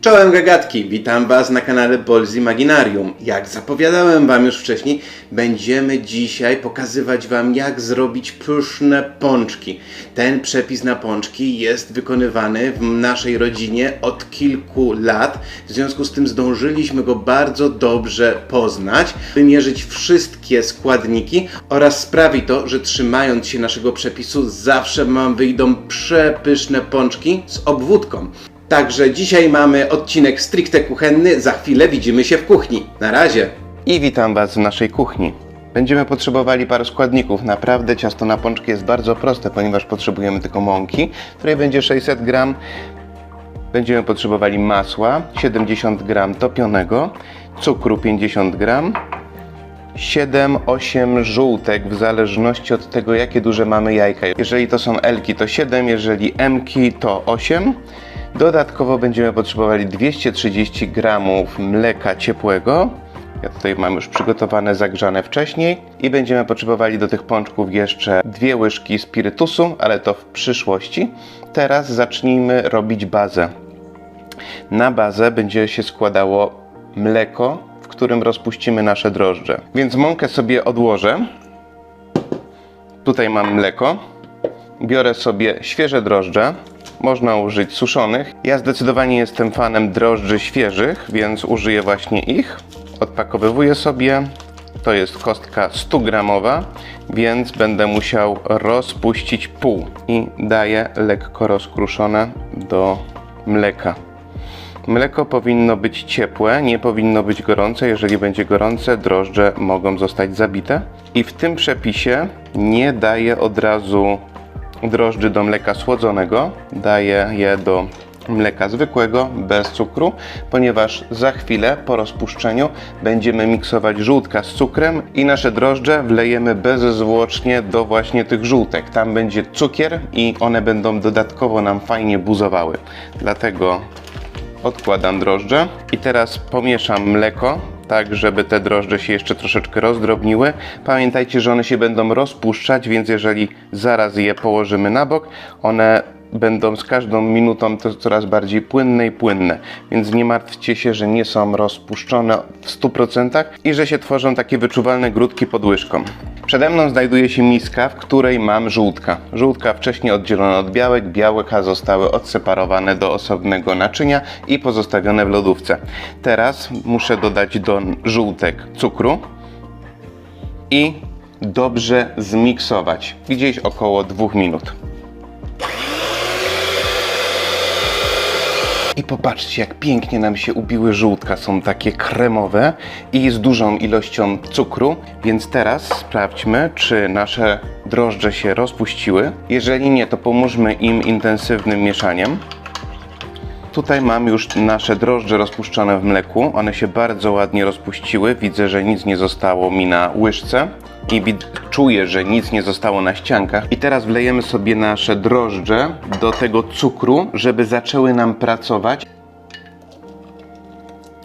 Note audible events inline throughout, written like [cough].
Czołem gagatki, witam Was na kanale Bolz Imaginarium. Jak zapowiadałem Wam już wcześniej, będziemy dzisiaj pokazywać Wam jak zrobić pyszne pączki. Ten przepis na pączki jest wykonywany w naszej rodzinie od kilku lat, w związku z tym zdążyliśmy go bardzo dobrze poznać, wymierzyć wszystkie składniki oraz sprawi to, że trzymając się naszego przepisu zawsze Wam wyjdą przepyszne pączki z obwódką. Także dzisiaj mamy odcinek stricte kuchenny, za chwilę widzimy się w kuchni. Na razie! I witam Was w naszej kuchni. Będziemy potrzebowali paru składników. Naprawdę ciasto na pączki jest bardzo proste, ponieważ potrzebujemy tylko mąki, której będzie 600 gram. Będziemy potrzebowali masła 70 gram topionego, cukru 50 gram, 7-8 żółtek w zależności od tego jakie duże mamy jajka. Jeżeli to są L-ki to 7, jeżeli M-ki to 8. Dodatkowo będziemy potrzebowali 230 gramów mleka ciepłego. Ja tutaj mam już przygotowane, zagrzane wcześniej. I będziemy potrzebowali do tych pączków jeszcze dwie łyżki spirytusu, ale to w przyszłości. Teraz zacznijmy robić bazę. Na bazę będzie się składało mleko, w którym rozpuścimy nasze drożdże. Więc mąkę sobie odłożę. Tutaj mam mleko. Biorę sobie świeże drożdże. Można użyć suszonych. Ja zdecydowanie jestem fanem drożdży świeżych, więc użyję właśnie ich. Odpakowywuję sobie. To jest kostka 100 gramowa, więc będę musiał rozpuścić pół i daję lekko rozkruszone do mleka. Mleko powinno być ciepłe, nie powinno być gorące. Jeżeli będzie gorące, drożdże mogą zostać zabite. I w tym przepisie nie daję od razu drożdży do mleka słodzonego, daję je do mleka zwykłego, bez cukru, ponieważ za chwilę po rozpuszczeniu będziemy miksować żółtka z cukrem i nasze drożdże wlejemy bezzwłocznie do właśnie tych żółtek. Tam będzie cukier i one będą dodatkowo nam fajnie buzowały. Dlatego odkładam drożdże i teraz pomieszam mleko, tak żeby te drożdże się jeszcze troszeczkę rozdrobniły. Pamiętajcie, że one się będą rozpuszczać, więc jeżeli zaraz je położymy na bok, one będą z każdą minutą to coraz bardziej płynne i płynne. Więc nie martwcie się, że nie są rozpuszczone w 100% i że się tworzą takie wyczuwalne grudki pod łyżką. Przede mną znajduje się miska, w której mam żółtka. Żółtka wcześniej oddzielone od białek, białka zostały odseparowane do osobnego naczynia i pozostawione w lodówce. Teraz muszę dodać do żółtek cukru i dobrze zmiksować. Gdzieś około 2 minut. I popatrzcie, jak pięknie nam się ubiły żółtka. Są takie kremowe i z dużą ilością cukru. Więc teraz sprawdźmy, czy nasze drożdże się rozpuściły. Jeżeli nie, to pomóżmy im intensywnym mieszaniem. Tutaj mam już nasze drożdże rozpuszczone w mleku. One się bardzo ładnie rozpuściły. Widzę, że nic nie zostało mi na łyżce. I wid- czuję, że nic nie zostało na ściankach. I teraz wlejemy sobie nasze drożdże do tego cukru, żeby zaczęły nam pracować.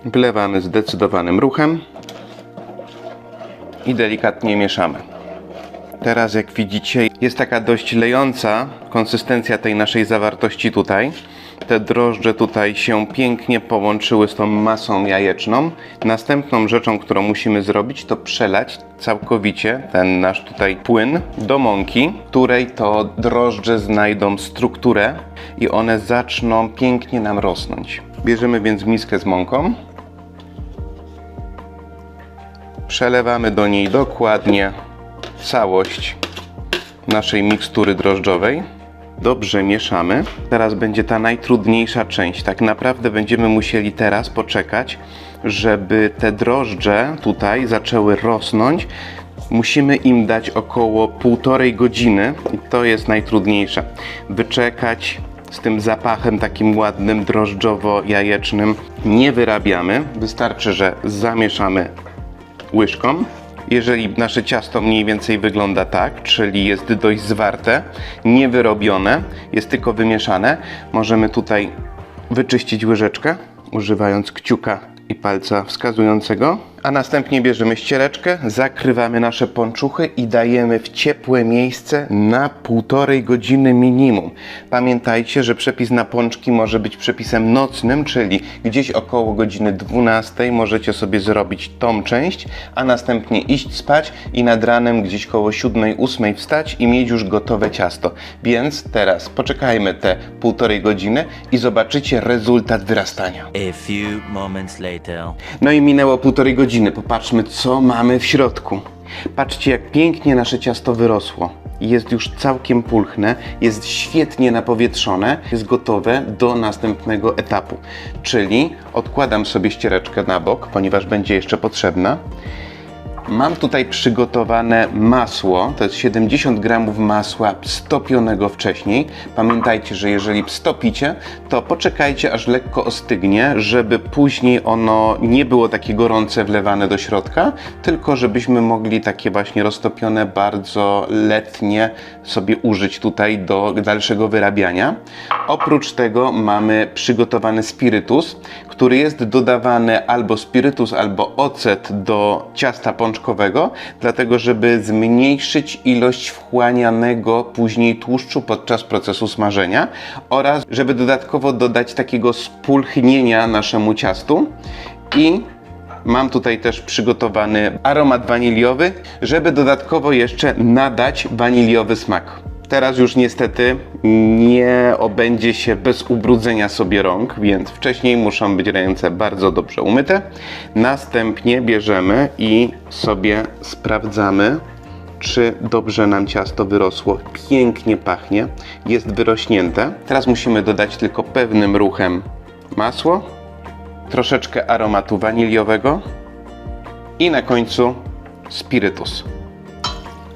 Wlewamy zdecydowanym ruchem i delikatnie mieszamy. Teraz, jak widzicie, jest taka dość lejąca konsystencja tej naszej zawartości tutaj. Te drożdże tutaj się pięknie połączyły z tą masą jajeczną. Następną rzeczą, którą musimy zrobić, to przelać całkowicie ten nasz tutaj płyn do mąki, której to drożdże znajdą strukturę i one zaczną pięknie nam rosnąć. Bierzemy więc miskę z mąką. Przelewamy do niej dokładnie całość naszej mikstury drożdżowej. Dobrze mieszamy. Teraz będzie ta najtrudniejsza część. Tak naprawdę będziemy musieli teraz poczekać, żeby te drożdże tutaj zaczęły rosnąć. Musimy im dać około półtorej godziny i to jest najtrudniejsze. Wyczekać z tym zapachem takim ładnym, drożdżowo-jajecznym. Nie wyrabiamy. Wystarczy, że zamieszamy łyżką. Jeżeli nasze ciasto mniej więcej wygląda tak, czyli jest dość zwarte, niewyrobione, jest tylko wymieszane, możemy tutaj wyczyścić łyżeczkę, używając kciuka i palca wskazującego, A następnie bierzemy ściereczkę, zakrywamy nasze ponczuchy i dajemy w ciepłe miejsce na półtorej godziny minimum. Pamiętajcie, że przepis na pączki może być przepisem nocnym, czyli gdzieś około godziny 12 możecie sobie zrobić tą część, a następnie iść spać i nad ranem gdzieś koło 7-8 wstać i mieć już gotowe ciasto. Więc teraz poczekajmy te półtorej godziny i zobaczycie rezultat wyrastania. No i minęło półtorej godziny. Popatrzmy, co mamy w środku. Patrzcie, jak pięknie nasze ciasto wyrosło. Jest już całkiem pulchne, jest świetnie napowietrzone, jest gotowe do następnego etapu. Czyli odkładam sobie ściereczkę na bok, ponieważ będzie jeszcze potrzebna. Mam tutaj przygotowane masło, to jest 70 gramów masła stopionego wcześniej. Pamiętajcie, że jeżeli stopicie, to poczekajcie aż lekko ostygnie, żeby później ono nie było takie gorące wlewane do środka, tylko żebyśmy mogli takie właśnie roztopione, bardzo letnie sobie użyć tutaj do dalszego wyrabiania. Oprócz tego mamy przygotowany spirytus, który jest dodawany albo spirytus, albo ocet do ciasta pączkowego, dlatego żeby zmniejszyć ilość wchłanianego później tłuszczu podczas procesu smażenia oraz żeby dodatkowo dodać takiego spulchnienia naszemu ciastu i Mam tutaj też przygotowany aromat waniliowy, żeby dodatkowo jeszcze nadać waniliowy smak. Teraz już niestety nie obędzie się bez ubrudzenia sobie rąk, więc wcześniej muszą być ręce bardzo dobrze umyte. Następnie bierzemy i sobie sprawdzamy, czy dobrze nam ciasto wyrosło. Pięknie pachnie, jest wyrośnięte. Teraz musimy dodać tylko pewnym ruchem masło, troszeczkę aromatu waniliowego i na końcu spirytus.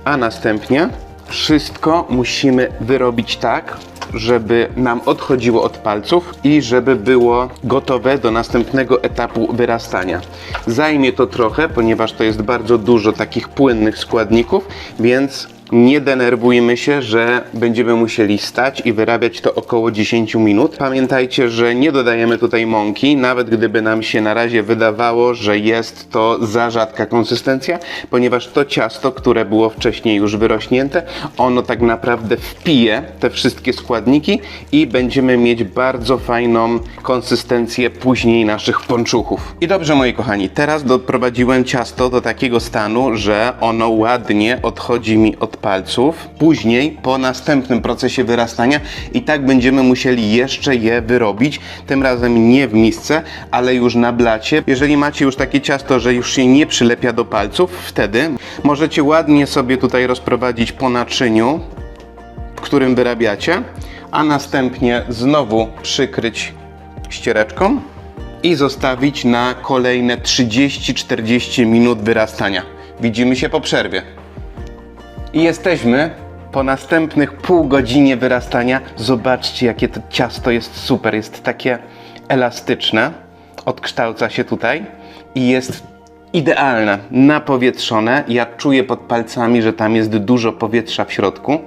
A następnie wszystko musimy wyrobić tak, żeby nam odchodziło od palców i żeby było gotowe do następnego etapu wyrastania. Zajmie to trochę, ponieważ to jest bardzo dużo takich płynnych składników, więc nie denerwujmy się, że będziemy musieli stać i wyrabiać to około 10 minut. Pamiętajcie, że nie dodajemy tutaj mąki, nawet gdyby nam się na razie wydawało, że jest to za rzadka konsystencja, ponieważ to ciasto, które było wcześniej już wyrośnięte, ono tak naprawdę wpije te wszystkie składniki i będziemy mieć bardzo fajną konsystencję później naszych ponczuchów. I dobrze, moi kochani, teraz doprowadziłem ciasto do takiego stanu, że ono ładnie odchodzi mi od palców. Później, po następnym procesie wyrastania, i tak będziemy musieli jeszcze je wyrobić. Tym razem nie w misce, ale już na blacie. Jeżeli macie już takie ciasto, że już się nie przylepia do palców, wtedy możecie ładnie sobie tutaj rozprowadzić po naczyniu, w którym wyrabiacie, a następnie znowu przykryć ściereczką i zostawić na kolejne 30-40 minut wyrastania. Widzimy się po przerwie. I jesteśmy po następnych pół godzinie wyrastania. Zobaczcie, jakie to ciasto jest super. Jest takie elastyczne. Odkształca się tutaj i jest idealne, napowietrzone. Ja czuję pod palcami, że tam jest dużo powietrza w środku.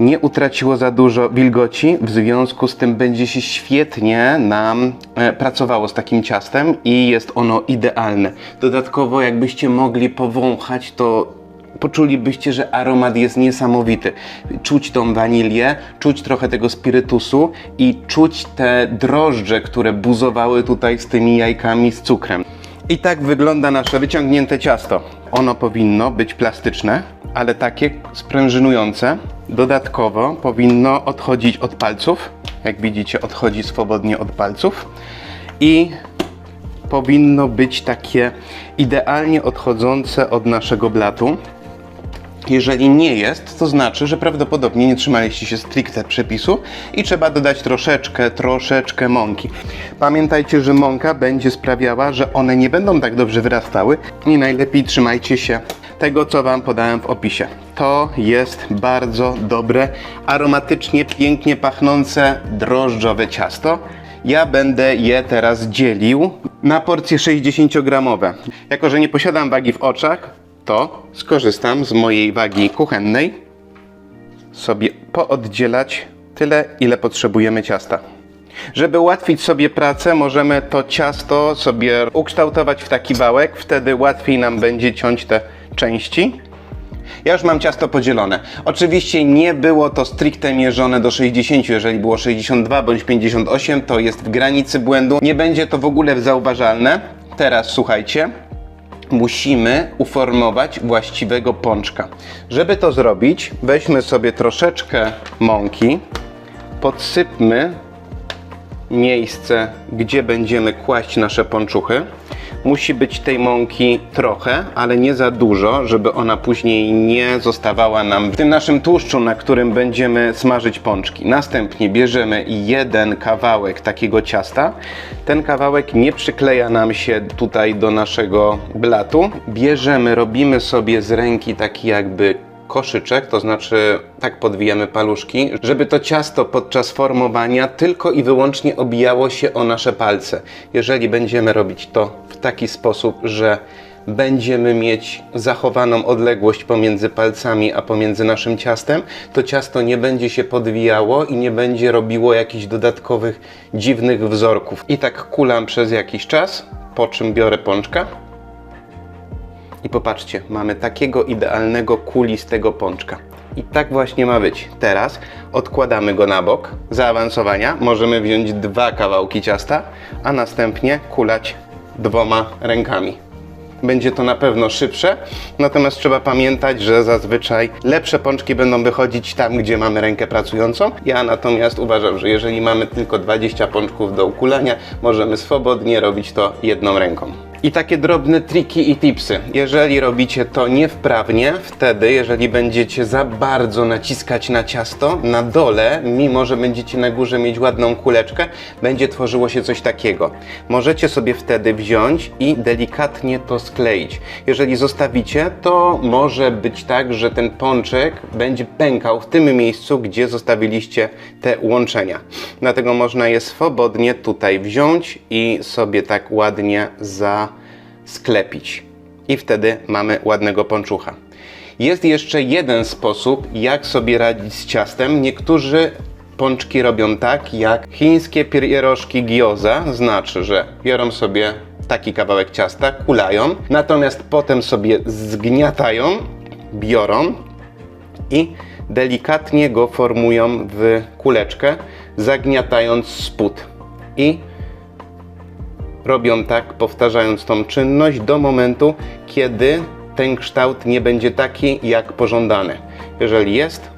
Nie utraciło za dużo wilgoci, w związku z tym będzie się świetnie nam e, pracowało z takim ciastem i jest ono idealne. Dodatkowo, jakbyście mogli powąchać, to poczulibyście, że aromat jest niesamowity. Czuć tą wanilię, czuć trochę tego spirytusu i czuć te drożdże, które buzowały tutaj z tymi jajkami z cukrem. I tak wygląda nasze wyciągnięte ciasto. Ono powinno być plastyczne, ale takie sprężynujące. Dodatkowo powinno odchodzić od palców. Jak widzicie, odchodzi swobodnie od palców. I powinno być takie idealnie odchodzące od naszego blatu. Jeżeli nie jest, to znaczy, że prawdopodobnie nie trzymaliście się stricte przepisu i trzeba dodać troszeczkę, troszeczkę mąki. Pamiętajcie, że mąka będzie sprawiała, że one nie będą tak dobrze wyrastały i najlepiej trzymajcie się tego, co Wam podałem w opisie. To jest bardzo dobre, aromatycznie, pięknie pachnące, drożdżowe ciasto. Ja będę je teraz dzielił na porcje 60-gramowe. Jako, że nie posiadam wagi w oczach, to skorzystam z mojej wagi kuchennej, sobie pooddzielać tyle, ile potrzebujemy ciasta. Żeby ułatwić sobie pracę, możemy to ciasto sobie ukształtować w taki wałek, wtedy łatwiej nam będzie ciąć te części. Ja już mam ciasto podzielone. Oczywiście nie było to stricte mierzone do 60. Jeżeli było 62 bądź 58, to jest w granicy błędu. Nie będzie to w ogóle zauważalne. Teraz słuchajcie. Musimy uformować właściwego pączka. Żeby to zrobić, weźmy sobie troszeczkę mąki, podsypmy miejsce, gdzie będziemy kłaść nasze pączuchy. Musi być tej mąki trochę, ale nie za dużo, żeby ona później nie zostawała nam w tym naszym tłuszczu, na którym będziemy smażyć pączki. Następnie bierzemy jeden kawałek takiego ciasta. Ten kawałek nie przykleja nam się tutaj do naszego blatu. Bierzemy, robimy sobie z ręki taki jakby koszyczek, to znaczy tak podwijamy paluszki, żeby to ciasto podczas formowania tylko i wyłącznie obijało się o nasze palce. Jeżeli będziemy robić to w taki sposób, że będziemy mieć zachowaną odległość pomiędzy palcami a pomiędzy naszym ciastem, to ciasto nie będzie się podwijało i nie będzie robiło jakichś dodatkowych dziwnych wzorków. I tak kulam przez jakiś czas, po czym biorę pączka i popatrzcie, mamy takiego idealnego kulistego pączka. I tak właśnie ma być. Teraz odkładamy go na bok. Zaawansowania możemy wziąć dwa kawałki ciasta, a następnie kulać dwoma rękami. Będzie to na pewno szybsze, natomiast trzeba pamiętać, że zazwyczaj lepsze pączki będą wychodzić tam, gdzie mamy rękę pracującą. Ja natomiast uważam, że jeżeli mamy tylko 20 pączków do ukulania, możemy swobodnie robić to jedną ręką. I takie drobne triki i tipsy. Jeżeli robicie to niewprawnie, wtedy, jeżeli będziecie za bardzo naciskać na ciasto, na dole, mimo że będziecie na górze mieć ładną kuleczkę, będzie tworzyło się coś takiego. Możecie sobie wtedy wziąć i delikatnie to skleić. Jeżeli zostawicie, to może być tak, że ten pączek będzie pękał w tym miejscu, gdzie zostawiliście te łączenia. Dlatego można je swobodnie tutaj wziąć i sobie tak ładnie zasklepić. I wtedy mamy ładnego pączucha. Jest jeszcze jeden sposób, jak sobie radzić z ciastem. Niektórzy pączki robią tak, jak chińskie pierożki gyoza, znaczy, że biorą sobie taki kawałek ciasta, kulają, natomiast potem sobie zgniatają, biorą i delikatnie go formują w kuleczkę, zagniatając spód. I robią tak, powtarzając tą czynność do momentu, kiedy ten kształt nie będzie taki, jak pożądany. Jeżeli jest,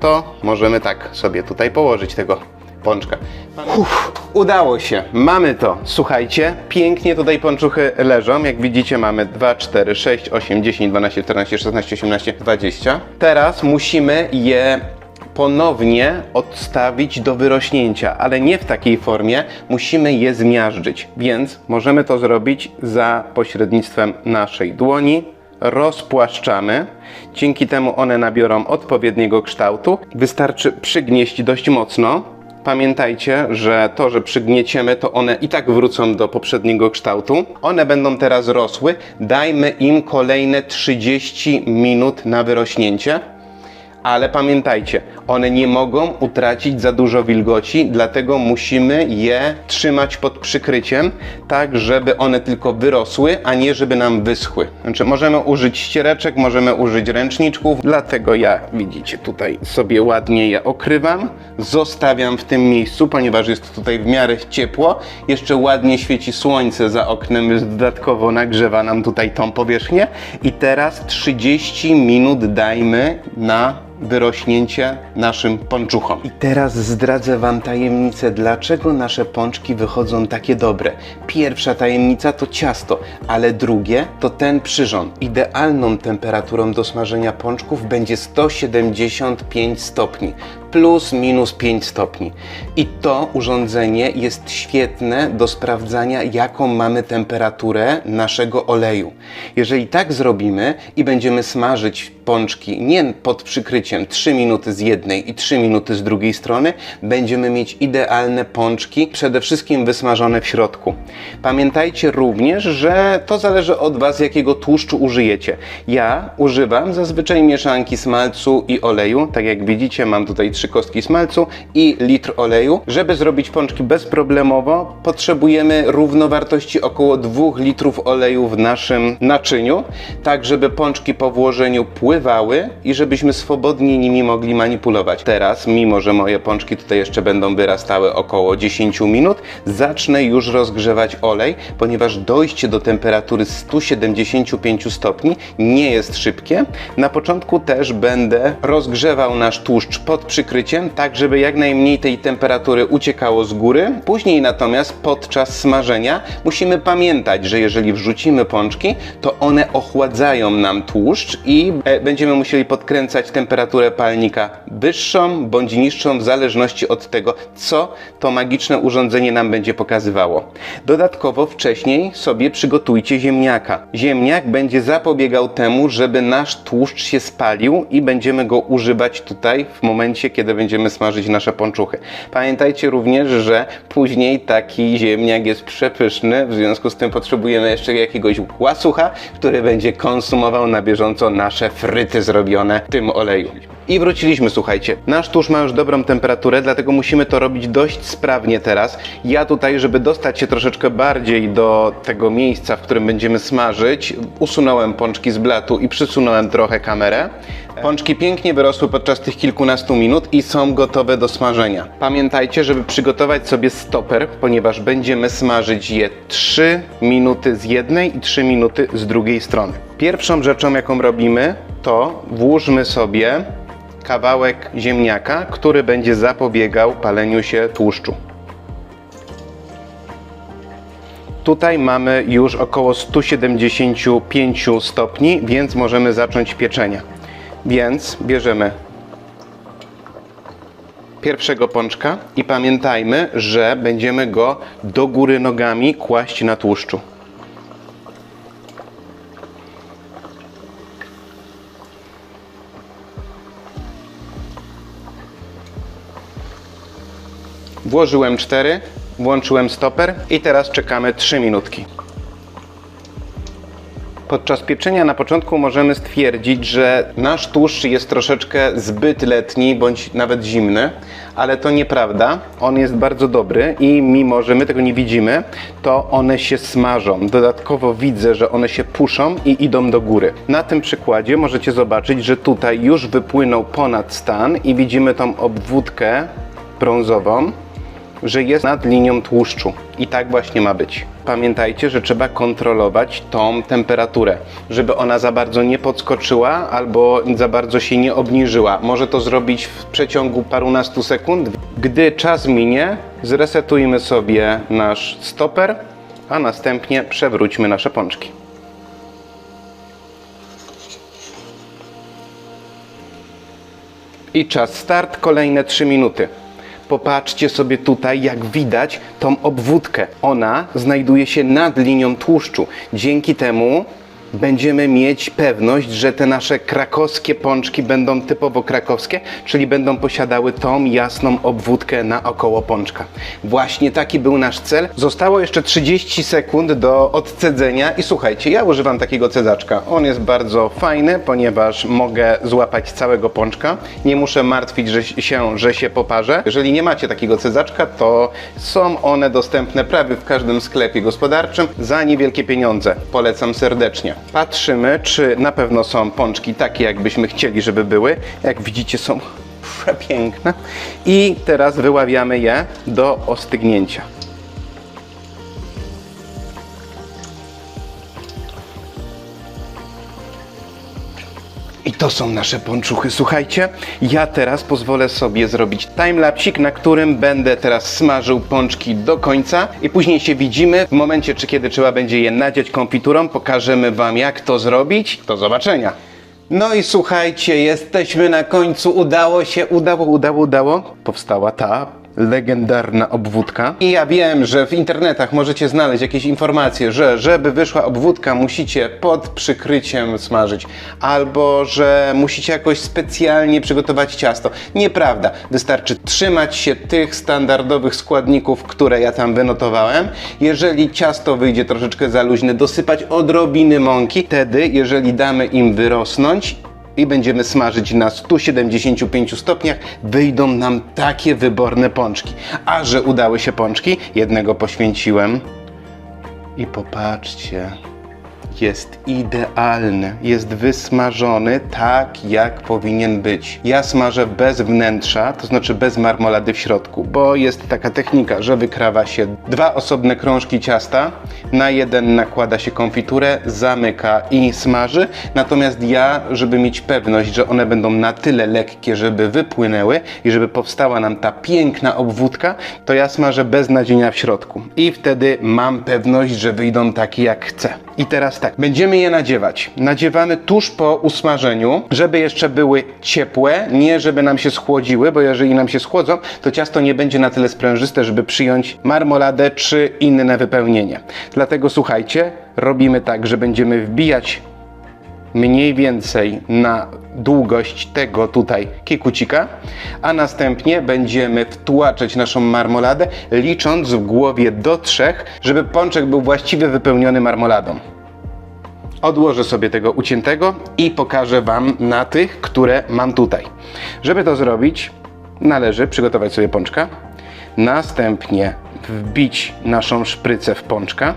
to możemy tak sobie tutaj położyć tego pączka. Uff, udało się, mamy to. Słuchajcie, pięknie tutaj pączuchy leżą. Jak widzicie, mamy 2, 4, 6, 8, 10, 12, 14, 16, 18, 20. Teraz musimy je ponownie odstawić do wyrośnięcia, ale nie w takiej formie. Musimy je zmiażdżyć, więc możemy to zrobić za pośrednictwem naszej dłoni. Rozpłaszczamy. Dzięki temu one nabiorą odpowiedniego kształtu. Wystarczy przygnieść dość mocno. Pamiętajcie, że to, że przygnieciemy, to one i tak wrócą do poprzedniego kształtu. One będą teraz rosły. Dajmy im kolejne 30 minut na wyrośnięcie. Ale pamiętajcie, one nie mogą utracić za dużo wilgoci, dlatego musimy je trzymać pod przykryciem, tak żeby one tylko wyrosły, a nie żeby nam wyschły. Znaczy, możemy użyć ściereczek, możemy użyć ręczniczków, dlatego ja, widzicie, tutaj sobie ładnie je okrywam, zostawiam w tym miejscu, ponieważ jest tutaj w miarę ciepło. Jeszcze ładnie świeci słońce za oknem, więc dodatkowo nagrzewa nam tutaj tą powierzchnię. I teraz 30 minut dajmy na wyrośnięcie naszym pączuchom. I teraz zdradzę Wam tajemnicę, dlaczego nasze pączki wychodzą takie dobre. Pierwsza tajemnica to ciasto, ale drugie to ten przyrząd. Idealną temperaturą do smażenia pączków będzie 175 stopni, plus minus 5 stopni. I to urządzenie jest świetne do sprawdzania, jaką mamy temperaturę naszego oleju. Jeżeli tak zrobimy i będziemy smażyć pączki nie pod przykryciem 3 minuty z jednej i 3 minuty z drugiej strony, będziemy mieć idealne pączki, przede wszystkim wysmażone w środku. Pamiętajcie również, że to zależy od Was, jakiego tłuszczu użyjecie. Ja używam zazwyczaj mieszanki smalcu i oleju. Tak jak widzicie, mam tutaj trzy kostki smalcu i litr oleju. Żeby zrobić pączki bezproblemowo, potrzebujemy równowartości około 2 litrów oleju w naszym naczyniu, tak żeby pączki po włożeniu pływały i żebyśmy swobodnie nimi mogli manipulować. Teraz, mimo że moje pączki tutaj jeszcze będą wyrastały około 10 minut, zacznę już rozgrzewać olej, ponieważ dojście do temperatury 175 stopni nie jest szybkie. Na początku też będę rozgrzewał nasz tłuszcz pod przykryciem, tak żeby jak najmniej tej temperatury uciekało z góry. Później natomiast podczas smażenia musimy pamiętać, że jeżeli wrzucimy pączki, to one ochładzają nam tłuszcz i e, będziemy musieli podkręcać temperaturę palnika wyższą bądź niższą w zależności od tego, co to magiczne urządzenie nam będzie pokazywało. Dodatkowo wcześniej sobie przygotujcie ziemniaka. Ziemniak będzie zapobiegał temu, żeby nasz tłuszcz się spalił i będziemy go używać tutaj w momencie, kiedy będziemy smażyć nasze pączuchy. Pamiętajcie również, że później taki ziemniak jest przepyszny, w związku z tym potrzebujemy jeszcze jakiegoś łasucha, który będzie konsumował na bieżąco nasze fryty zrobione w tym oleju. I wróciliśmy, słuchajcie. Nasz tłuszcz ma już dobrą temperaturę, dlatego musimy to robić dość sprawnie teraz. Ja tutaj, żeby dostać się troszeczkę bardziej do tego miejsca, w którym będziemy smażyć, usunąłem pączki z blatu i przysunąłem trochę kamerę. Pączki pięknie wyrosły podczas tych kilkunastu minut i są gotowe do smażenia. Pamiętajcie, żeby przygotować sobie stoper, ponieważ będziemy smażyć je 3 minuty z jednej i 3 minuty z drugiej strony. Pierwszą rzeczą, jaką robimy, to włóżmy sobie kawałek ziemniaka, który będzie zapobiegał paleniu się tłuszczu. Tutaj mamy już około 175 stopni, więc możemy zacząć pieczenie. Więc bierzemy pierwszego pączka i pamiętajmy, że będziemy go do góry nogami kłaść na tłuszczu. Włożyłem 4, włączyłem stoper i teraz czekamy 3 minutki. Podczas pieczenia na początku możemy stwierdzić, że nasz tłuszcz jest troszeczkę zbyt letni bądź nawet zimny, ale to nieprawda. On jest bardzo dobry i mimo, że my tego nie widzimy, to one się smażą. Dodatkowo widzę, że one się puszą i idą do góry. Na tym przykładzie możecie zobaczyć, że tutaj już wypłynął ponad stan i widzimy tą obwódkę brązową że jest nad linią tłuszczu. I tak właśnie ma być. Pamiętajcie, że trzeba kontrolować tą temperaturę, żeby ona za bardzo nie podskoczyła albo za bardzo się nie obniżyła. Może to zrobić w przeciągu parunastu sekund. Gdy czas minie, zresetujmy sobie nasz stoper, a następnie przewróćmy nasze pączki. I czas start, kolejne 3 minuty. Popatrzcie sobie tutaj, jak widać tą obwódkę. Ona znajduje się nad linią tłuszczu. Dzięki temu będziemy mieć pewność, że te nasze krakowskie pączki będą typowo krakowskie, czyli będą posiadały tą jasną obwódkę naokoło pączka. Właśnie taki był nasz cel. Zostało jeszcze 30 sekund do odcedzenia i słuchajcie, ja używam takiego cedzaczka. On jest bardzo fajny, ponieważ mogę złapać całego pączka. Nie muszę martwić że się, że się poparzę. Jeżeli nie macie takiego cedzaczka, to są one dostępne prawie w każdym sklepie gospodarczym za niewielkie pieniądze. Polecam serdecznie. Patrzymy, czy na pewno są pączki takie, jakbyśmy chcieli, żeby były. Jak widzicie, są [laughs] przepiękne. I teraz wyławiamy je do ostygnięcia. I to są nasze pączuchy. Słuchajcie, ja teraz pozwolę sobie zrobić timelapsik, na którym będę teraz smażył pączki do końca i później się widzimy w momencie, czy kiedy trzeba będzie je nadziać konfiturą. Pokażemy Wam, jak to zrobić. Do zobaczenia. No i słuchajcie, jesteśmy na końcu. Udało się, udało, udało, udało. Powstała ta legendarna obwódka. I ja wiem, że w internetach możecie znaleźć jakieś informacje, że żeby wyszła obwódka, musicie pod przykryciem smażyć, albo że musicie jakoś specjalnie przygotować ciasto. Nieprawda. Wystarczy trzymać się tych standardowych składników, które ja tam wynotowałem. Jeżeli ciasto wyjdzie troszeczkę za luźne, dosypać odrobiny mąki. Wtedy, jeżeli damy im wyrosnąć, i będziemy smażyć na 175 stopniach, wyjdą nam takie wyborne pączki. A że udały się pączki, jednego poświęciłem. I popatrzcie, jest idealny, jest wysmażony tak, jak powinien być. Ja smażę bez wnętrza, to znaczy bez marmolady w środku, bo jest taka technika, że wykrawa się dwa osobne krążki ciasta, na jeden nakłada się konfiturę, zamyka i smaży, natomiast ja, żeby mieć pewność, że one będą na tyle lekkie, żeby wypłynęły i żeby powstała nam ta piękna obwódka, to ja smażę bez nadzienia w środku i wtedy mam pewność, że wyjdą takie jak chcę. I teraz tak, będziemy je nadziewać. Nadziewamy tuż po usmażeniu, żeby jeszcze były ciepłe, nie żeby nam się schłodziły, bo jeżeli nam się schłodzą, to ciasto nie będzie na tyle sprężyste, żeby przyjąć marmoladę czy inne wypełnienie. Dlatego słuchajcie, robimy tak, że będziemy wbijać mniej więcej na długość tego tutaj kiekucika, a następnie będziemy wtłaczać naszą marmoladę, licząc w głowie do trzech, żeby pączek był właściwie wypełniony marmoladą. Odłożę sobie tego uciętego i pokażę Wam na tych, które mam tutaj. Żeby to zrobić, należy przygotować sobie pączka, następnie wbić naszą szprycę w pączka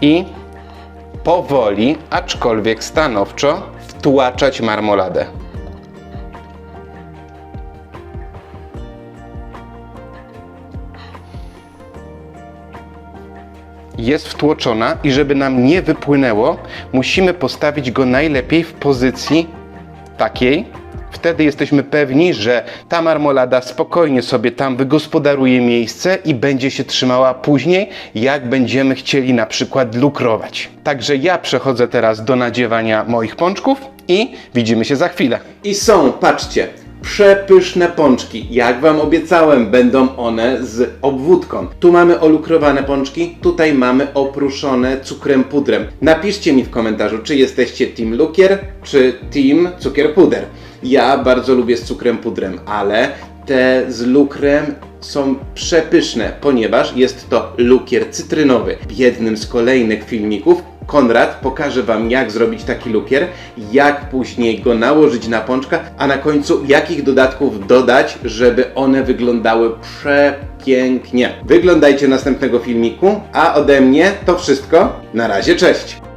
i powoli, aczkolwiek stanowczo wtłaczać marmoladę. Jest wtłoczona i żeby nam nie wypłynęło, musimy postawić go najlepiej w pozycji takiej. Wtedy jesteśmy pewni, że ta marmolada spokojnie sobie tam wygospodaruje miejsce i będzie się trzymała później, jak będziemy chcieli na przykład lukrować. Także ja przechodzę teraz do nadziewania moich pączków i widzimy się za chwilę. I są, patrzcie, przepyszne pączki. Jak Wam obiecałem, będą one z obwódką. Tu mamy olukrowane pączki, tutaj mamy opruszone cukrem pudrem. Napiszcie mi w komentarzu, czy jesteście team lukier, czy team cukier puder. Ja bardzo lubię z cukrem pudrem, ale te z lukrem są przepyszne, ponieważ jest to lukier cytrynowy. W jednym z kolejnych filmików Konrad pokaże Wam, jak zrobić taki lukier, jak później go nałożyć na pączka, a na końcu jakich dodatków dodać, żeby one wyglądały przepięknie. Wyglądajcie następnego filmiku, a ode mnie to wszystko. Na razie, cześć!